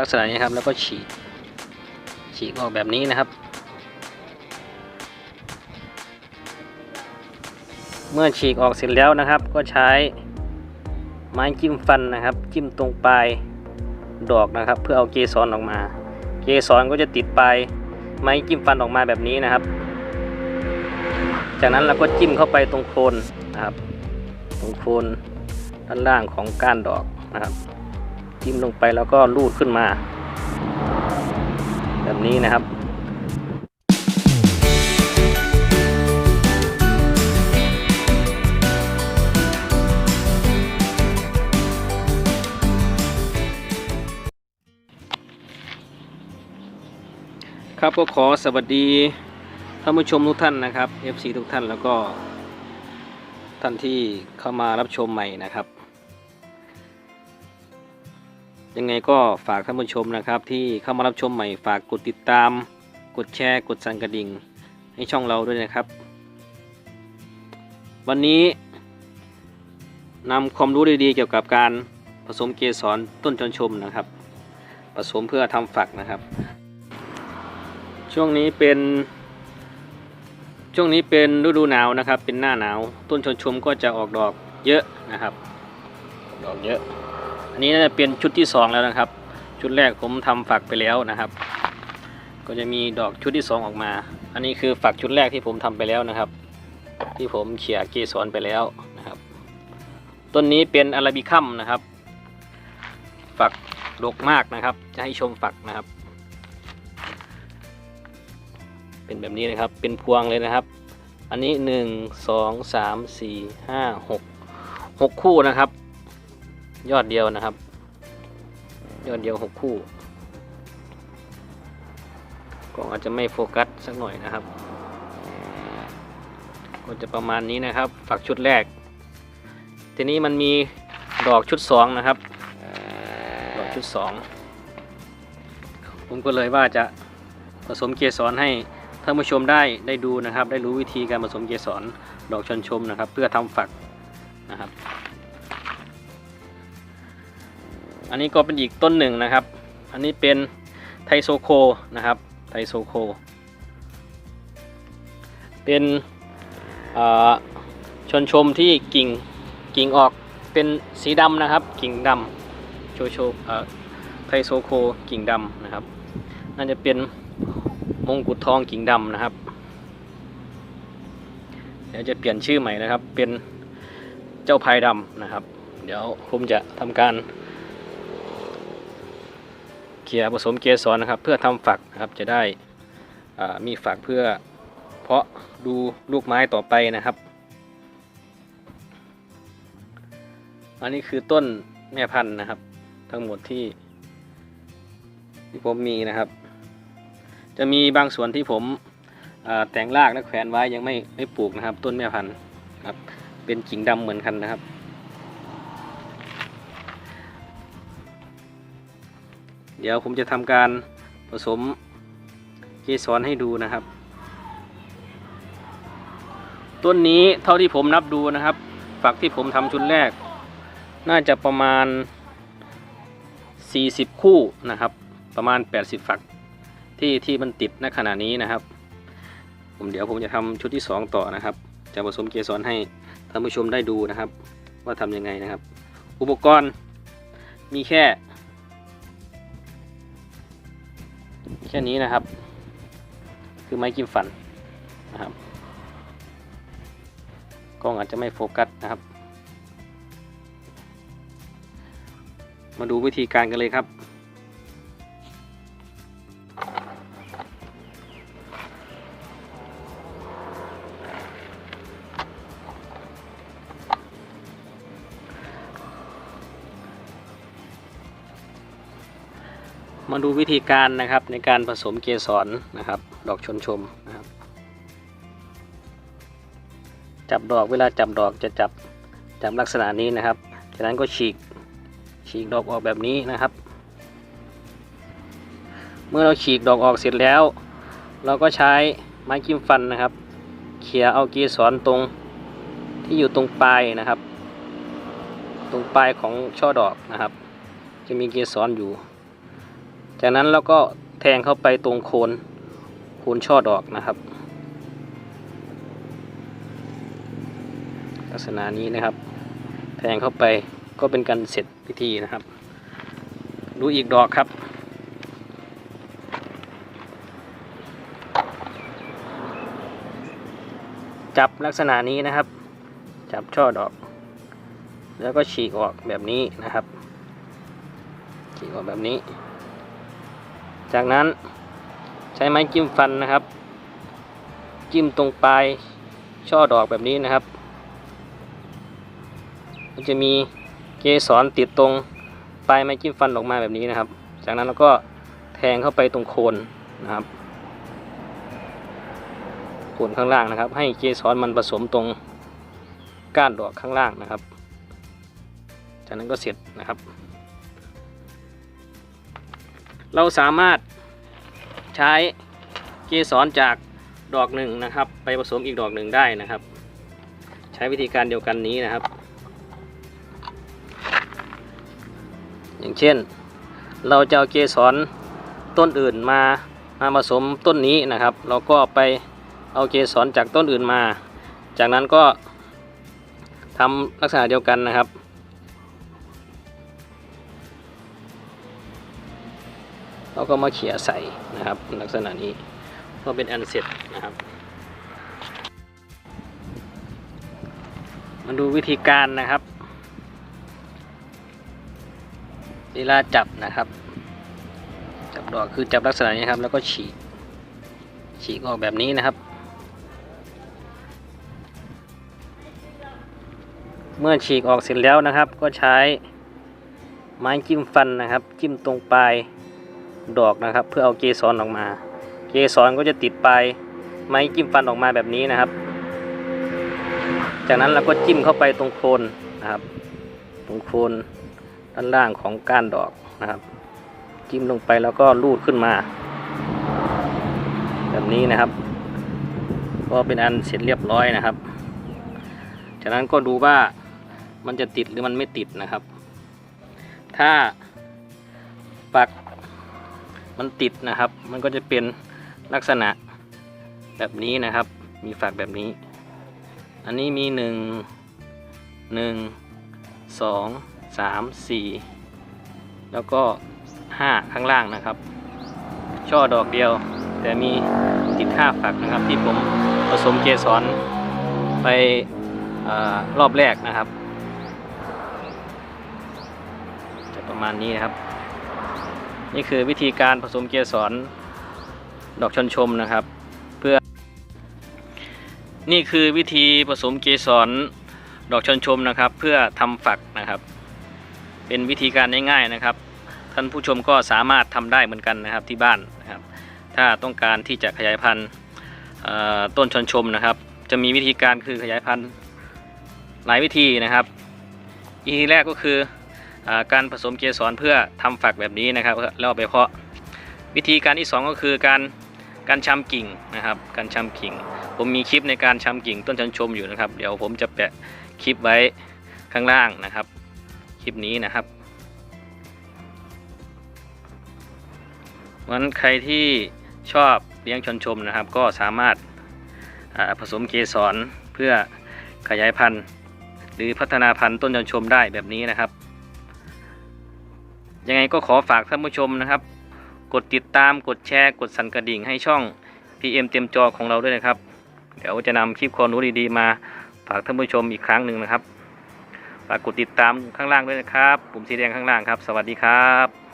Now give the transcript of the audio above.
ลักษณะนี้ครับแล้วก็ฉีกฉีกออกแบบนี้นะครับ เมื่อฉีกออกเสร็จแล้วนะครับ ก็ใช้ไม้จิ้มฟันนะครับ จิ้มตรงปลายดอกนะครับ เพื่อเอาเกสรออกมา เกสรก็จะติดปลายไม้จิ้มฟันออกมาแบบนี้นะครับ จากนั้นเราก็จิ้มเข้าไปตรงโคนนะครับ ตรงโคนด้านล่างของก้านดอกนะครับ จิ้มลงไปแล้วก็ลูดขึ้นมา แบบนี้นะครับครับก็ขอสวัสดีท่านผู้ชมทุกท่านนะครับ FC ทุกท่านแล้วก็ท่านที่เข้ามารับชมใหม่นะครับ ยังไงก็ฝากท่านผู้ชมนะครับ ที่เข้ามารับชมใหม่ฝากกดติดตาม กดแชร์ กดสั่นกระดิ่ง ให้ช่องเราด้วยนะครับ วันนี้นำความรู้ดีๆเกี่ยวกับการผสมเกสรต้นชนชมนะครับ ผสมเพื่อทำฝักนะครับ ช่วงนี้เป็น ช่วงนี้เป็นฤดูหนาวนะครับ เป็นหน้าหนาว ต้นชนชมก็จะออกดอกเยอะนะครับ ดอกเยอะ อันนี้จะเป็นชุดที่สองแล้วนะครับ ชุดแรกผมทำฝักไปแล้วนะครับ ก็จะมีดอกชุดที่สองออกมา อันนี้คือฝักชุดแรกที่ผมทำไปแล้วนะครับ ที่ผมเขี่ยเกสรไปแล้วนะครับ ต้นนี้เป็นอาราบิคัมนะครับ ฝักดกมากนะครับ จะให้ชมฝักนะครับ เป็นแบบนี้นะครับ เป็นพวงเลยนะครับ อันนี้หนึ่งสองสามสี่ห้าหกหกคู่นะครับ ยอดเดียวนะครับ ยอดเดียวหกคู่กล้องอาจจะไม่โฟกัสสักหน่อยนะครับ ก็จะประมาณนี้นะครับ ฝักชุดแรก ทีนี้มันมีดอกชุดสองนะครับ ดอกชุดสองผมก็เลยว่าจะผสมเกสรให้ท่านผู้ชมได้ได้ดูนะครับ ได้รู้วิธีการผสมเกสรดอกชนชมนะครับ เพื่อทำฝักนะครับ อันนี้ก็เป็นอีกต้นหนึ่งนะครับ อันนี้เป็นไทโซโคนะครับไทโซโค เป็นชนชมที่กิ่งกิ่งออกเป็นสีดำนะครับ กิ่งดำโชโชไทโซโคกิ่งดำนะครับ น่าจะเป็นมงกุฎทองกิ่งดำนะครับ เดี๋ยวจะเปลี่ยนชื่อใหม่นะครับ เป็นเจ้าพายดำนะครับ เดี๋ยวผมจะทำการ เขี่ยผสมเกสรนะครับ เพื่อทำฝักนะครับจะได้มีฝักเพื่อเพาะดูลูกไม้ต่อไปนะครับ อันนี้คือต้นแม่พันธุ์นะครับ ทั้งหมดที่ที่ผมมีนะครับ จะมีบางส่วนที่ผมแต่งรากและแขวนไว้ยังไม่ไม่ปลูกนะครับ ต้นแม่พันธุ์ครับ เป็นกิ่งดำเหมือนกันนะครับ เดี๋ยวผมจะทำการผสมเกสรให้ดูนะครับ ต้นนี้เท่าที่ผมนับดูนะครับ ฝักที่ผมทำชุดแรก น่าจะประมาณ 40 คู่นะครับ ประมาณ 80 ฝักที่ที่มันติดณขณะนี้นะครับ ผมเดี๋ยวผมจะทำชุดที่ 2 ต่อนะครับ จะผสมเกสรให้ท่านผู้ชมได้ดูนะครับ ว่าทำยังไงนะครับ อุปกรณ์มีแค่ ค่นี้นะครับ คือไม้กิมฟันนะครับกล้องอาจจะไม่โฟกัสนะครับ มาดูวิธีการกันเลยครับ มาดูวิธีการนะครับในการผสมเกสรนะครับ ดอกชนชมนะครับ จับดอกเวลาจับดอกจะจับจับลักษณะนี้นะครับจากนั้นก็ฉีกฉีกดอกออกแบบนี้นะครับ เมื่อเราฉีกดอกออกเสร็จแล้ว เราก็ใช้ไม้จิ้มฟันนะครับ เขี่ยเอาเกสรตรงที่อยู่ตรงปลายนะครับ ตรงปลายของช่อดอกนะครับ จะมีเกสรอยู่ จากนั้นเราก็แทงเข้าไปตรงโคนโคนช่อดอกนะครับ ลักษณะนี้นะครับ แทงเข้าไปก็เป็นการเสร็จพิธีนะครับ ดูอีกดอกครับจับลักษณะนี้นะครับ จับช่อดอก แล้วก็ฉีกออกแบบนี้นะครับ ฉีกออกแบบนี้ จากนั้นใช้ไม้จิ้มฟันนะครับ จิ้มตรงปลายช่อดอกแบบนี้นะครับ มันจะมีเกสรติดตรงปลายไม้จิ้มฟันออกมาแบบนี้นะครับ จากนั้นเราก็แทงเข้าไปตรงโคนนะครับโคนข้างล่างนะครับ ให้เกสรมันผสมตรงก้านดอกข้างล่างนะครับ จากนั้นก็เสร็จนะครับ เราสามารถใช้เกสรจากดอกหนึ่งนะครับ ไปผสมอีกดอกหนึ่งได้นะครับ ใช้วิธีการเดียวกันนี้นะครับ อย่างเช่น เราจะเอาเกสรต้นอื่นมามาผสมต้นนี้นะครับ เราก็ไปเอาเกสรจากต้นอื่นมา จากนั้นก็ทำลักษณะเดียวกันนะครับ เราก็มาเขี่ยใส่นะครับ ลักษณะนี้ก็เป็นอันเสร็จนะครับ มาดูวิธีการนะครับเวลาจับนะครับ จับดอกคือจับลักษณะนี้ครับ แล้วก็ฉีกฉีกออกแบบนี้นะครับ เมื่อฉีกออกเสร็จแล้วนะครับ ก็ใช้ไม้จิ้มฟันนะครับ จิ้มตรงปลาย ดอกนะครับ เพื่อเอาเกสรออกมา เกสรก็จะติดปลายไม้จิ้มฟันออกมาแบบนี้นะครับ จากนั้นเราก็จิ้มเข้าไปตรงโคนนะครับ ตรงโคนด้านล่างของก้านดอกนะครับ จิ้มลงไปแล้วก็ลูดขึ้นมา แบบนี้นะครับ ก็เป็นอันเสร็จเรียบร้อยนะครับ จากนั้นก็ดูว่ามันจะติดหรือมันไม่ติดนะครับ ถ้าปัก มันติดนะครับ มันก็จะเป็นลักษณะแบบนี้นะครับ มีฝักแบบนี้ อันนี้มีหนึ่งหนึ่งสองสามสี่แล้วก็ห้าข้างล่างนะครับ ช่อดอกเดียว แต่มีติดห้าฝักนะครับ ที่ผมผสมเกสรไปอรอบแรกนะครับ จะประมาณนี้นะครับ นี่คือวิธีการผสมเกสรดอกชนชมนะครับ เพื่อ นี่คือวิธีผสมเกสรดอกชนชมนะครับ เพื่อทำฝักนะครับ เป็นวิธีการง่ายๆนะครับ ท่านผู้ชมก็สามารถทำได้เหมือนกันนะครับที่บ้านนะครับ ถ้าต้องการที่จะขยายพันธุ์ต้นชนชมนะครับ จะมีวิธีการคือขยายพันธุ์หลายวิธีนะครับ วิธีแรกก็คือ การผสมเกสรเพื่อทำฝักแบบนี้นะครับแล้วไปเพาะวิธีการที่สองก็คือการการชำกิ่งนะครับการชำกิ่ง ผมมีคลิปในการชำกิ่งต้นชนชมอยู่นะครับ เดี๋ยวผมจะแปะคลิปไว้ข้างล่างนะครับ คลิปนี้นะครับวันใครที่ชอบเลี้ยงชนชมนะครับ ก็สามารถผสมเกสรเพื่อขยายพันธุ์ หรือพัฒนาพันธุ์ต้นชนชมได้แบบนี้นะครับ ยังไงก็ขอฝากท่านผู้ชมนะครับ กดติดตามกดแชร์ กดสั่นกระดิ่งให้ช่อง PM เต็มจอของเราด้วยนะครับ เดี๋ยวจะนำคลิปความรู้ดีๆ มาฝากท่านผู้ชมอีกครั้งหนึ่งนะครับฝากกดติดตามข้างล่างด้วยนะครับ ปุ่มสีแดงข้างล่างครับ สวัสดีครับ